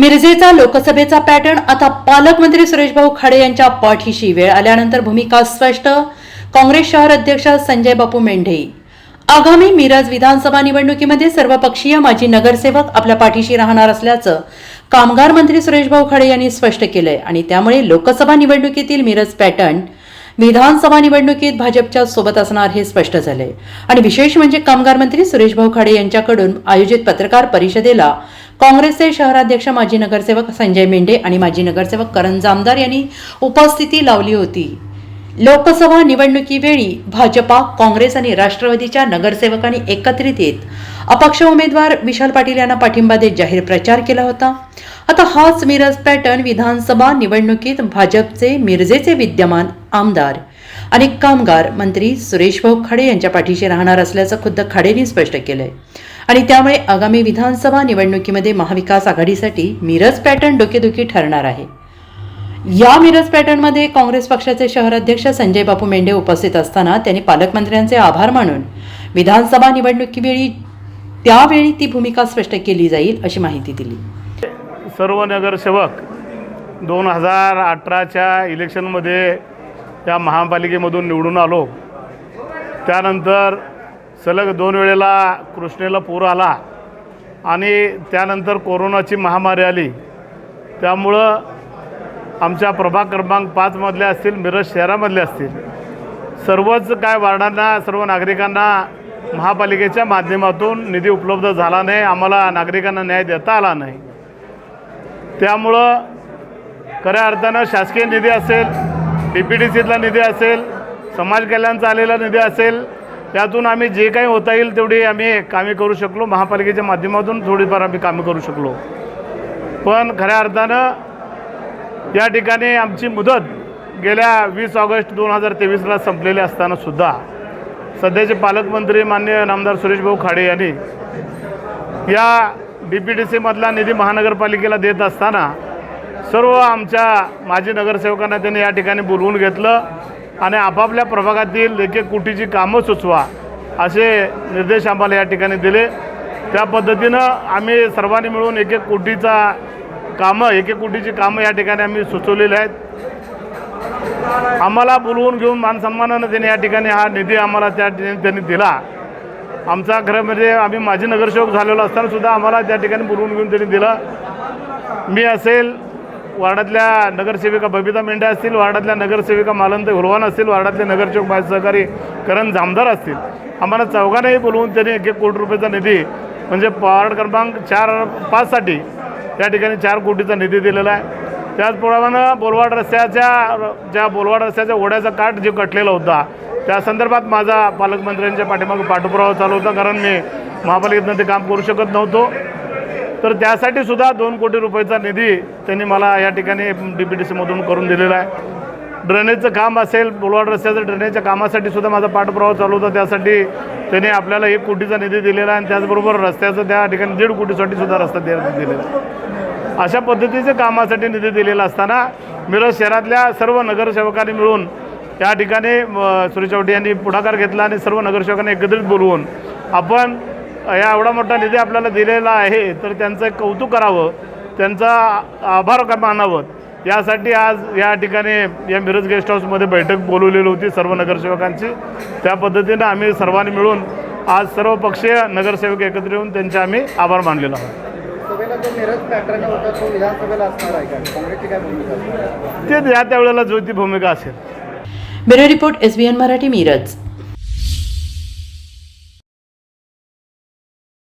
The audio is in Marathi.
मिरजेचा लोकसभेचा पॅटर्न आता पालकमंत्री सुरेशभाऊ खाडे यांच्या पाठीशी. वेळ आल्यानंतर भूमिका स्पष्ट. काँग्रेस शहर अध्यक्ष संजय बापू मेंढे. आगामी मिरज विधानसभा निवडणुकीमध्ये सर्वपक्षीय माजी नगरसेवक आपल्या पाठीशी राहणार असल्याचं कामगार मंत्री सुरेशभाऊ खाडे यांनी स्पष्ट केलंय. आणि त्यामुळे लोकसभा निवडणुकीतील मिरज पॅटर्न विधानसभा निवडणुकीत भाजपच्या सोबत असणार हे स्पष्ट झाले. आणि विशेष म्हणजे कामगार मंत्री सुरेश भाऊ खाडे यांच्याकडून आयोजित पत्रकार परिषदेला काँग्रेसचे शहराध्यक्ष माजी नगरसेवक संजय मेंढे आणि माजी नगरसेवक करण जामदार यांनी उपस्थिती लावली होती. लोकसभा निवडणुकीवेळी भाजपा काँग्रेस आणि राष्ट्रवादीच्या नगरसेवकांनी एकत्रित येत अपक्ष उमेदवार विशाल पाटील यांना पाठिंबा देत जाहीर प्रचार केला होता. आता हाच मिरज पॅटर्न विधानसभा निवडणुकीत भाजपचे मिरजेचे विद्यमान आमदार. आणि कामगार मंत्री सुरेशभाऊ खाडे यांच्या पाठीशी राहणार असल्याचं खुद्द खाडेंनी स्पष्ट केलंय. आणि त्यामुळे आगामी विधानसभा निवडणुकीमध्ये महाविकास आघाडीसाठी मिरज पॅटर्न डोकेदुखी ठरणार आहे. या मिरज पॅटर्नमध्ये काँग्रेस पक्षाचे शहराध्यक्ष संजय बापू मेंढे उपस्थित असताना त्यांनी पालकमंत्र्यांचे आभार मानून विधानसभा निवडणुकीवेळी त्यावेळी ती भूमिका स्पष्ट केली जाईल अशी माहिती दिली. सर्व नगरसेवक दोन हजार अठराच्या इलेक्शनमध्ये त्या महापालिकेमधून निवडून आलो. त्यानंतर सलग दोन वेळेला कृष्णेला पूर आला आणि त्यानंतर कोरोनाची महामारी आली. त्यामुळं आमच्या प्रभाग क्रमांक पाचमधले असतील मिरज शहरामधले असतील. सर्वच काय वार्डांना सर्व नागरिकांना महापालिकेच्या माध्यमातून निधी उपलब्ध झाला नाही आम्हाला नागरिकांना न्याय देता आला नाही. त्यामुळं खऱ्या अर्थानं शासकीय निधी असेल डी पी डी सीतला निधी असेल समाज कल्याणचा आलेला निधी असेल त्यातून आम्ही जे काही होता येईल तेवढी आम्ही कामे करू शकलो. महापालिकेच्या माध्यमातून थोडीफार आम्ही कामे करू शकलो. पण खऱ्या अर्थानं या ठिकाणी आमची मुदत गेल्या वीस ऑगस्ट दोन हजार तेवीसला संपलेली असतानासुद्धा सध्याचे पालकमंत्री मान्य नामदार सुरेशभाऊ खाडे यांनी या डी पी डी सीमधला निधी महानगरपालिकेला देत असताना सर्व आमच्या माजी नगरसेवकांना त्यांनी या ठिकाणी बोलवून घेतलं आणि आपापल्या प्रभागातील एक एक कोटीची कामं सुचवा असे निर्देश आम्हाला या ठिकाणी दिले. त्या पद्धतीनं आम्ही सर्वांनी मिळून एक एक कोटीचा कामं एक एक कोटीची कामं या ठिकाणी आम्ही सुचवलेली आहेत. आम्हाला बोलवून घेऊन मानसन्मानानं त्यांनी या ठिकाणी हा निधी आम्हाला त्या ठिकाणी त्यांनी दिला. आमचा खरं म्हणजे आम्ही माजी नगरसेवक झालेलो असतानासुद्धा आम्हाला त्या ठिकाणी बोलवून घेऊन त्यांनी दिलं. मी असेल वार्डातल्या नगरसेविका बबिता मेंढे असतील वार्डातल्या नगरसेविका मालंत हुलवान असतील वार्डातले नगरसेवक माझे सहकारी करण जामदार असतील. आम्हाला चौघांनाही बोलवून त्यांनी एक एक कोटी रुपयाचा निधी म्हणजे वार्ड क्रमांक चार पाचसाठी त्या ठिकाणी चार कोटीचा निधी दिलेला आहे. त्याचप्रमाणे बोलवाड रस्त्याच्या ज्या बोलवाड रस्त्याच्या ओढ्याचा काठ जे कटलेला होता त्या संदर्भात माझा पालकमंत्र्यांच्या पाठीमागे पाठपुरावा चालू होता कारण मी महापालिकेतनं ते काम करू शकत नव्हतो. तर त्यासाठी सुद्धा दोन कोटी रुपयाचा निधी त्यांनी मला या ठिकाणी डी पी टी सीमधून करून दिलेला आहे. ड्रेनेजचं काम असेल बोलवाड रस्त्याचं ड्रेनेजच्या कामासाठी सुद्धा माझा पाठपुरावा चालू होता. त्यासाठी त्यांनी आपल्याला एक कोटीचा निधी दिलेला आहे आणि त्याचबरोबर रस्त्याचं त्या ठिकाणी दीड कोटीसाठी सुद्धा रस्ता दिलेला अशा पद्धतीचे कामासाठी निधी दिलेला असताना मिरज शहरातल्या सर्व नगरसेवकांनी मिळून या ठिकाणी सुरेश यांनी पुढाकार घेतला आणि सर्व नगरसेवकांनी एकत्रित बोलवून आपण या एवढा मोठा निधी आपल्याला दिलेला आहे तर त्यांचं एक कौतुक करावं त्यांचा आभार का मानावं? यासाठी आज या ठिकाणी या मिरज गेस्ट हाऊसमध्ये बैठक बोलवलेली होती सर्व नगरसेवकांची. त्या पद्धतीनं आम्ही सर्वांनी मिळून आज सर्व पक्षीय नगरसेवक एकत्र येऊन त्यांचे आम्ही आभार मानलेलो आहोत. सभेला जो मिरज पॅटर्न होता तो त्या त्यावेळेला जो ती भूमिका असेल. Bureau report SBN Marathi Miraj.